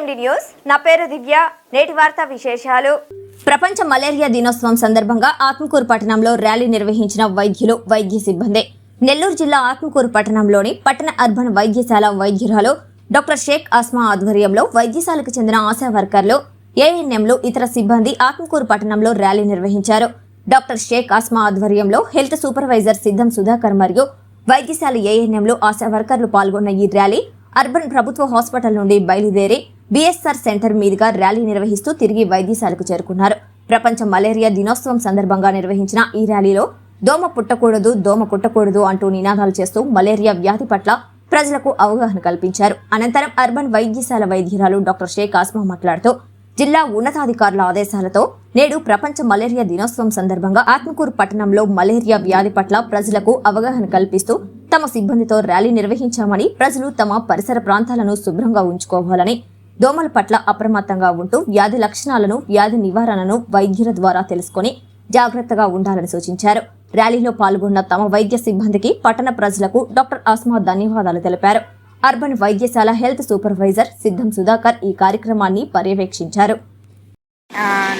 News. నా పేరు దివ్య. నేటి వార్తా విశేషాలు. ప్రపంచ మలేరియా దినోత్సవం సందర్భంగా ఆత్మకూరు పట్టణంలో ర్యాలీ నిర్వహించిన వైద్యులు వైద్య సిబ్బంది. నెల్లూరు జిల్లా ఆత్మకూరు పట్టణంలోని పట్టణ అర్బన్ వైద్యశాల వైద్యురాలు డాక్టర్ షేక్ ఆస్మా ఆధ్వర్యంలో వైద్యశాలకు చెందిన ఆశా వర్కర్లు ఏఎన్ఎంలు ఇతర సిబ్బంది ఆత్మకూరు పట్టణంలో ర్యాలీ నిర్వహించారు. డాక్టర్ షేక్ ఆస్మా ఆధ్వర్యంలో హెల్త్ సూపర్వైజర్ సిద్ధం సుధాకర్ మరియు వైద్యశాల ఏఎన్ఎంలు ఆశా వర్కర్లు పాల్గొన్న ఈ ర్యాలీ అర్బన్ ప్రభుత్వ హాస్పిటల్ నుండి బయలుదేరి బీఎస్ఆర్ సెంటర్ మీదుగా ర్యాలీ నిర్వహిస్తూ తిరిగి వైద్యశాలకు చేరుకున్నారు. ప్రపంచ మలేరియా దినోత్సవం సందర్భంగా నిర్వహించిన ఈ ర్యాలీలో దోమ పుట్టకూడదు దోమ కుట్టకూడదు అంటూ నినాదాలు చేస్తూ మలేరియా వ్యాధి పట్ల ప్రజలకు అవగాహన కల్పించారు. అనంతరం అర్బన్ వైద్యశాల వైద్యురాలు డాక్టర్ షేక్ ఆస్మా మాట్లాడుతూ జిల్లా ఉన్నతాధికారుల ఆదేశాలతో నేడు ప్రపంచ మలేరియా దినోత్సవం సందర్భంగా ఆత్మకూరు పట్టణంలో మలేరియా వ్యాధి పట్ల ప్రజలకు అవగాహన కల్పిస్తూ తమ సిబ్బందితో ర్యాలీ నిర్వహించామని ప్రజలు తమ పరిసర ప్రాంతాలను శుభ్రంగా ఉంచుకోవాలని దోమల పట్ల అప్రమత్తంగా ఉంటూ వ్యాధి లక్షణాలను వ్యాధి నివారణను వైద్యుల ద్వారా తెలుసుకొని జాగ్రత్తగా ఉండాలని సూచించారు. ర్యాలీలో పాల్గొన్న తమ వైద్య సిబ్బందికి పట్టణ ప్రజలకు డాక్టర్ ఆస్మా ధన్యవాదాలు తెలిపారు. అర్బన్ వైద్యశాల హెల్త్ సూపర్వైజర్ సిద్ధం సుధాకర్ ఈ కార్యక్రమాన్ని పర్యవేక్షించారు.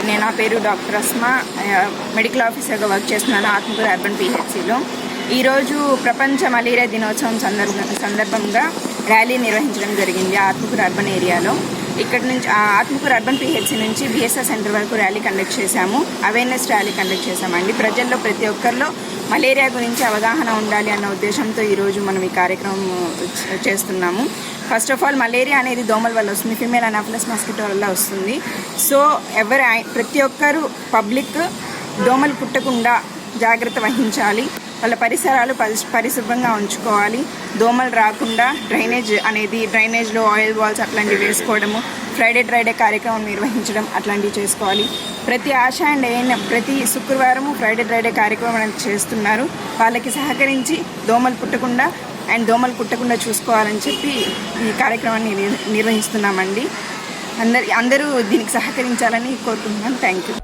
నేను నా పేరు డాక్టర్ అస్మా మెడికల్ ఆఫీసర్గా వర్క్ చేస్తున్నాను ఆత్మకూరు అర్బన్ పిహెచ్సిలో. ఈరోజు ప్రపంచ మలేరియా దినోత్సవం సందర్భ సందర్భంగా ర్యాలీ నిర్వహించడం జరిగింది ఆత్మకూరు అర్బన్ ఏరియాలో. ఇక్కడ నుంచి ఆ, ఆత్మకూరు అర్బన్ పిహెచ్సి నుంచి బిఎస్ఆర్ సెంటర్ వరకు ర్యాలీ కండక్ట్ చేశాము. అవేర్నెస్ ర్యాలీ కండక్ట్ చేశామండి. ప్రజల్లో ప్రతి ఒక్కరిలో మలేరియా గురించి అవగాహన ఉండాలి అన్న ఉద్దేశంతో ఈరోజు మనం ఈ కార్యక్రమం చేస్తున్నాము. ఫస్ట్ ఆఫ్ ఆల్ మలేరియా అనేది దోమల వల్ల వస్తుంది. ఫిమేల్ అనాఫ్లస్ మస్కిటో వల్ల వస్తుంది. సో ఎవరు ప్రతి ఒక్కరు పబ్లిక్ దోమలు పుట్టకుండా జాగ్రత్త వహించాలి. వాళ్ళ పరిసరాలు పరిశుభ్రంగా ఉంచుకోవాలి. దోమలు రాకుండా డ్రైనేజ్ అనేది డ్రైనేజ్లో ఆయిల్ బాల్స్ అట్లాంటివి వేసుకోవడము ఫ్రైడే ట్రైడే కార్యక్రమం నిర్వహించడం అట్లాంటివి చేసుకోవాలి. ప్రతి ఆశ అండ్ ఏఎన్ఎం ప్రతి శుక్రవారము ఫ్రైడే ట్రైడే కార్యక్రమం చేస్తున్నారు. వాళ్ళకి సహకరించి దోమలు పుట్టకుండా అండ్ దోమలు కుట్టకుండా చూసుకోవాలని చెప్పి ఈ కార్యక్రమాన్ని నిర్- నిర్వహిస్తున్నామండి. అందరి అందరూ దీనికి సహకరించాలని కోరుకుంటున్నాను thank you.